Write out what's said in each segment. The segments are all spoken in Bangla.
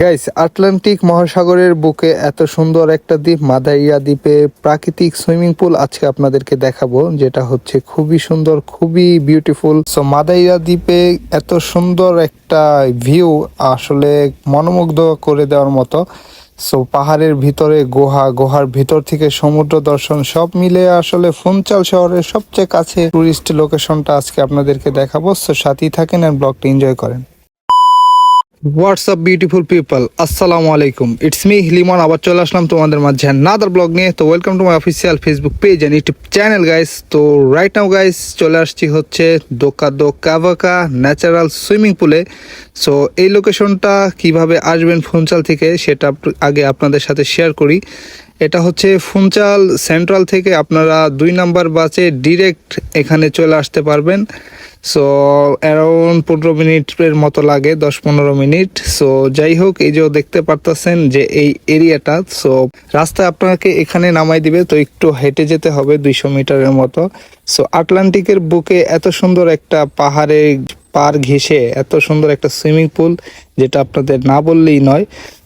গাইস আটলান্টিক মহাসাগরের বুকে এত সুন্দর একটা দ্বীপ মাদাইয়া দ্বীপে প্রাকৃতিক সুইমিং পুল আজকে আপনাদেরকে দেখাবো, যেটা হচ্ছে খুবই সুন্দর, খুবই বিউটিফুল সো মাদাইয়া দ্বীপে এত সুন্দর একটা ভিউ আসলে মনোমুগ্ধ করে দেওয়ার মতো। সো পাহাড়ের ভিতরে গুহা, গুহার ভিতর থেকে সমুদ্র দর্শন, সব মিলে আসলে ফুনচাল শহরের সবচেয়ে কাছে টুরিস্ট লোকেশনটা আজকে আপনাদেরকে দেখাবো। সো সাথেই থাকেন আর ব্লগটা এনজয় করেন। হোয়াটসঅ্যাপ বিউটিফুল পিপল আসসালামু আলাইকুম ইটস মি হিলিমন আবার চলে আসলাম তোমাদের মাঝে নাদার ব্লগ নিয়ে। তো welcome to my official Facebook page and YouTube channel guys তো রাইট নাও গাইস চলে আসছি হচ্ছে দোকা দো কাভাকা ন্যাচারাল সুইমিং পুলে সো এই লোকেশনটা কীভাবে আসবেন ফোনচাল থেকে, সেটা আগে আপনাদের সাথে শেয়ার করি। এটা হচ্ছে ফুনচাল সেন্ট্রাল থেকে আপনারা দুই নাম্বার বাসে ডিরেক্ট এখানে চলে আসতে পারবেন। সো অ্যারাউন্ড পনেরো মিনিটের মতো লাগে, দশ পনেরো মিনিট। সো যাই হোক, এই যে দেখতে পারতেছেন যে এই এরিয়াটা সো রাস্তায় আপনাকে এখানে নামাই দিবে, তো একটু হেঁটে যেতে হবে দুইশো মিটারের মতো। সো আটলান্টিকের বুকে এত সুন্দর একটা পাহাড়ে পার ঘেঁষে, এত সুন্দর একটা সুইমিং পুল, যেটা আপনাদের না বললেই নয়।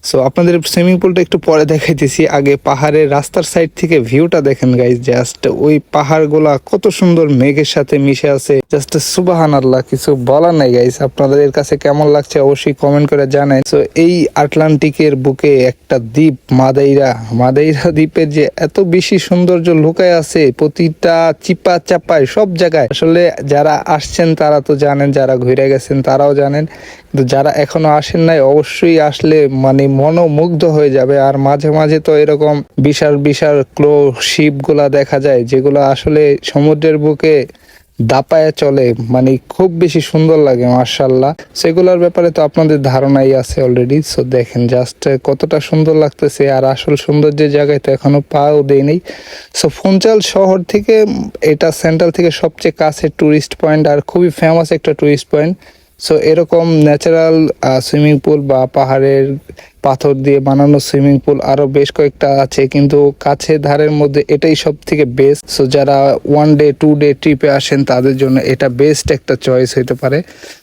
সো আপনাদের সুইমিং পুলটা একটু পরে দেখাইতেছি। আগে পাহাড়ের রাস্তার সাইড থেকে ভিউটা দেখেন গাইজ জাস্ট ওই পাহাড়গুলা কত সুন্দর মেঘের সাথে মিশে আছে। জাস্ট সুবাহান আল্লাহ কিছু বলার নাই গাইজ আপনাদের কাছে কেমন লাগছে অবশ্যই কমেন্ট করে জানাই। সো এই আটলান্টিকের বুকে একটা দ্বীপ, মাদাইরা। মাদাইরা দ্বীপের যে এত বেশি সৌন্দর্য লুকায় আছে, প্রতিটা চিপা চাপায়, সব জায়গায়। আসলে যারা আসছেন, তারা তো জানেন, যারা ঘুরে গেছেন, তারাও জানেন। কিন্তু যারা এখনও আসেন নাই, অবশ্যই আসলে মানে মনোমুগ্ধ হয়ে যাবে। আর মাঝে মাঝে তো এরকম বিশাল বিশাল ক্লো শিপগুলা দেখা যায়, যেগুলো আসলে সমুদ্রের বুকে দাপায় চলে। মানে খুব বেশি সুন্দর লাগে মার্শাল্লাহ সেগুলোর ব্যাপারে তো আপনাদের ধারণাই আছে অলরেডি সো দেখেন জাস্ট কতটা সুন্দর লাগতেছে। আর আসল সৌন্দর্যের জায়গায় তো এখনও পাও দেয়নি। সো ফুনচাল শহর থেকে, এটা সেন্ট্রাল থেকে সবচেয়ে কাছে টুরিস্ট পয়েন্ট আর খুবই ফেমাস একটা টুরিস্ট পয়েন্ট সো এরকম ন্যাচারাল সুইমিং পুল বা পাহাড়ের পাথর দিয়ে বানানো সুইমিং পুল আরও বেশ কয়েকটা আছে, কিন্তু কাছে ধারের মধ্যে এটাই সব থেকে বেস্ট সো যারা ওয়ান ডে টু ডে ট্রিপে আসেন, তাদের জন্য এটা বেস্ট একটা চয়েস হতে পারে।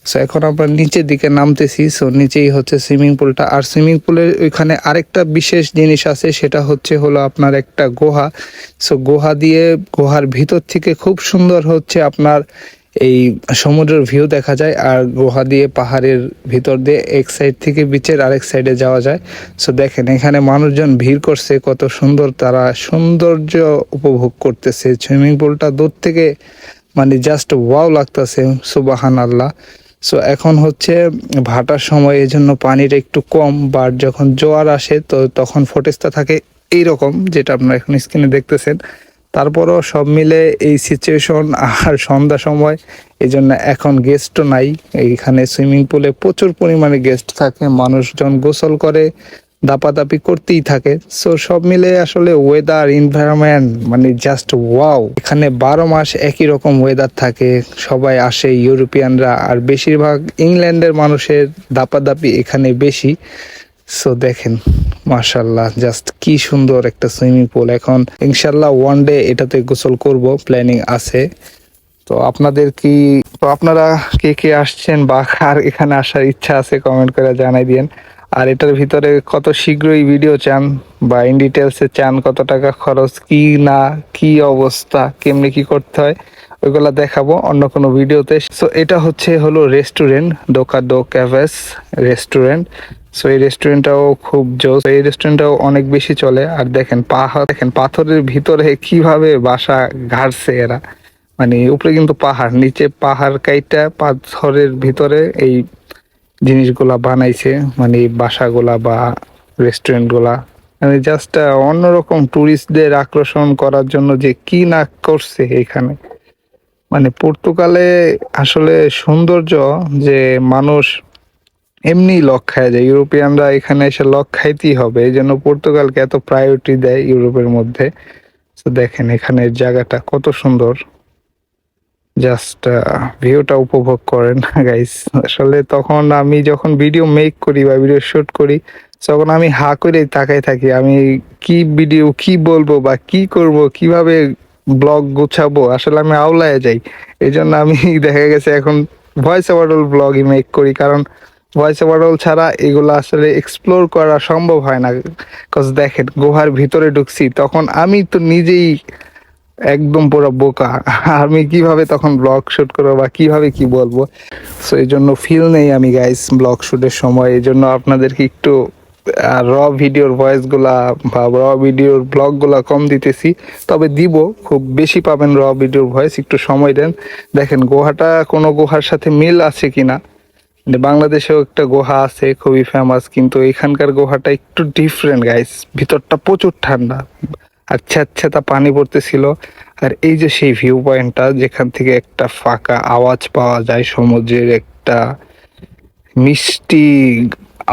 সো এখন আমরা নিচের দিকে নামতেছি। সো নিচেই হচ্ছে সুইমিং পুলটা আর সুইমিং পুলের ওইখানে আরেকটা বিশেষ জিনিস আছে, সেটা হচ্ছে হলো আপনার একটা গুহা। সো গুহা দিয়ে, গুহার ভিতর থেকে খুব সুন্দর হচ্ছে আপনার এই সমুদ্রের ভিউ দেখা যায় আর গুহা দিয়ে পাহাড়ের ভিতর দিয়ে এক সাইড থেকে বিচের আরেক সাইডে যাওয়া যায়। সো দেখেন, এখানে মানুষজন ভিড় করছে, কত সুন্দর তারা সৌন্দর্য উপভোগ করতেছে। সুইমিং পুলটা দূর থেকে মানে জাস্ট ওয়াও লাগতেছে সুবাহান আল্লাহ সো এখন হচ্ছে ভাটার সময় এই জন্য পানির একটু কম বাট যখন জোয়ার আসে, তো তখন ফোটেজটা থাকে এইরকম, যেটা আপনারা এখন স্ক্রিনে দেখতেছেন। তারপরও সব মিলে এই সিচুয়েশন আর সন্ধ্যা সময় এই জন্য এখন গেস্টও নাই। এইখানে সুইমিং পুলে প্রচুর পরিমাণে গেস্ট থাকে, মানুষজন গোসল করে, দাপাদাপি করতেই থাকে। সো সব মিলে আসলে ওয়েদার এনভায়রনমেন্ট মানে জাস্ট ওয়াও এখানে বারো মাস একই রকম ওয়েদার থাকে, সবাই আসে, ইউরোপিয়ানরা, আর বেশিরভাগ ইংল্যান্ডের মানুষের দাপাদাপি এখানে বেশি। সো দেখেন মাশাল্লাহ জাস্ট কি সুন্দর একটা সুইমিং পুল। এখন ইনশাল্লাহ ওয়ান ডে এটাতে গোসল করব প্ল্যানিং আছে। তো আপনাদের কি, তো আপনারা কে কে আসছেন বা কার এখানে আসার ইচ্ছা আছে কমেন্ট করে জানাই দিয়েন। আর এটার ভিতরে কত শীঘ্রই ভিডিও চান বা ইন ডিটেলসে চান, কত টাকা খরচ, কি না, কি অবস্থা, কেমনি কি করতে হয়, ওইগুলা দেখাবো অন্য কোনো ভিডিওতে সো এটা হচ্ছে হলো রেস্টুরেন্ট ডোকা ডো ক্যাভেস রেস্টুরেন্ট সো এই রেস্টুরেন্টটাও খুব জোস। এই রেস্টুরেন্টটাও অনেক বেশি চলে। আর দেখেন পাহাড় দেখেন, পাথরের ভিতরে কীভাবে বাসা ঘাড়ছে এরা। মানে উপরে কিন্তু পাহাড়, নিচে পাহাড় কাইটা পাথরের ভিতরে এই জিনিসগুলা বানাইছে। মানে বাসাগুলা বা রেস্টুরেন্টগুলা মানে জাস্ট অন্যরকম টুরিস্টদের আকর্ষণ করার জন্য যে কি না করছে এখানে। মানে পর্তুগালে আসলে সৌন্দর্য যে মানুষ এমনি লক খায় যায়। ইউরোপিয়ানরা এখানে এসে লক খাইতেই হবে। এই জন্য পর্তুগালকে এত প্রায়োরিটি দেয় ইউরোপের মধ্যে। তো দেখেন এখানের জায়গাটা কত সুন্দর। জাস্ট ভিউটা উপভোগ করেন গাইস আসলে তখন আমি যখন ভিডিও মেক করি বা ভিডিও শুট করি, তখন আমি হা করে তাকাই থাকি। আমি কি ভিডিও কি বলব বা কি করব, কীভাবে ব্লগ গুছাবো, আসলে আমি আওলায় যাই। এই জন্য আমি দেখা গেছে এখন ভয়েস ওভার ব্লগই মেক করি। কারণ ভয়েস ওভারঅল ছাড়া এগুলো আসলে এক্সপ্লোর করা সম্ভব হয় না। কজ দেখেন, গুহার ভিতরে ঢুকছি, তখন আমি তো নিজেই একদম পুরো বোকা। আমি কীভাবে তখন ব্লগ শুট করব বা কীভাবে কি বলব? সো এই জন্য ফিল নেই আমি গাইস ব্লগ শুটের সময়। এই জন্য আপনাদেরকে একটু র ভিডিওর ভয়েসগুলা বা র ভিডিওর ব্লগগুলা কম দিতেছি। তবে দিব, খুব বেশি পাবেন র ভিডিওর ভয়েস একটু সময় দেন। দেখেন, গুহাটা কোনো গুহার সাথে মিল আছে কিনা? মানে বাংলাদেশেও একটা গুহা আছে, খুবই ফেমাস কিন্তু এখানকার গুহাটা একটু ডিফারেন্ট গাইস ভিতরটা প্রচুর ঠান্ডা। আচ্ছা আচ্ছা তা পানি পড়তেছিল। আর এই যে সেই ভিউ পয়েন্টটা যেখান থেকে একটা ফাঁকা আওয়াজ পাওয়া যায়, সমুদ্রের একটা মিষ্টি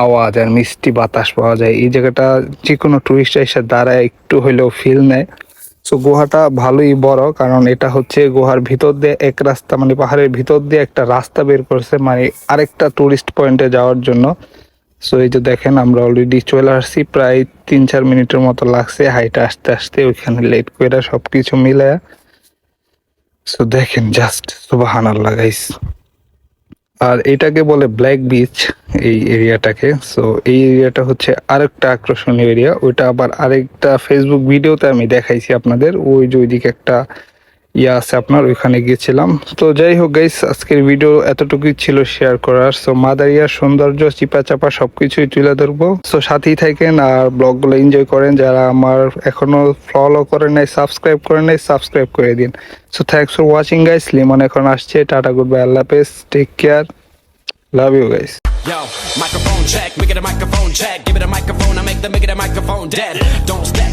আওয়াজ আর মিষ্টি বাতাস পাওয়া যায়। এই জায়গাটা যে কোনো টুরিস্ট এসে দাঁড়ায়, একটু হলেও ফিল নেয়। সো গুহাটা ভালোই বড়, কারণ এটা হচ্ছে গুহার ভিতর দিয়ে এক রাস্তা মানে পাহাড়ের ভিতর দিয়ে একটা রাস্তা বের করছে মানে আরেকটা টুরিস্ট পয়েন্টে যাওয়ার জন্য। সো এই যে দেখেন, আমরা অলরেডি চলে আসছি, প্রায় তিন চার মিনিটের মতো লাগছে হাইটা আসতে আসতে ওইখানে লেট করে সব কিছু মিলে সো দেখেন জাস্ট সুবাহান আল্লাহ গাইস আর এটাকে বলে ব্ল্যাক বিচ এই এরিয়াটাকে সো এই এরিয়াটা হচ্ছে আরেকটা আকর্ষণীয় এরিয়া ওইটা আবার আরেকটা ফেসবুক ভিডিওতে আমি দেখাইছি আপনাদের। ওই যে ওইদিকে একটা ইয়া আছে আপনার ওইখানে গিয়েছিলাম। তো যাই হোক গাইস আজকের ভিডিও এতটুকুই ছিল শেয়ার করার। সো মাদারিয়ার সৌন্দর্য চিপা চাপা সবকিছুই তুলে ধরবো। সো সাথেই থাকেন আর ব্লগগুলো এনজয় করেন। যারা আমার এখনও ফলো করে নাই সাবস্ক্রাইব করে নাই সাবস্ক্রাইব করে দিন। So thanks for watching guys Limon এখন আসছে। টাটা গুড বাই আল্লাহ হাফেজ। Take care love you guys Yo, microphone check, make it a microphone check. Give it a microphone, I make the make it a microphone dead. Don't step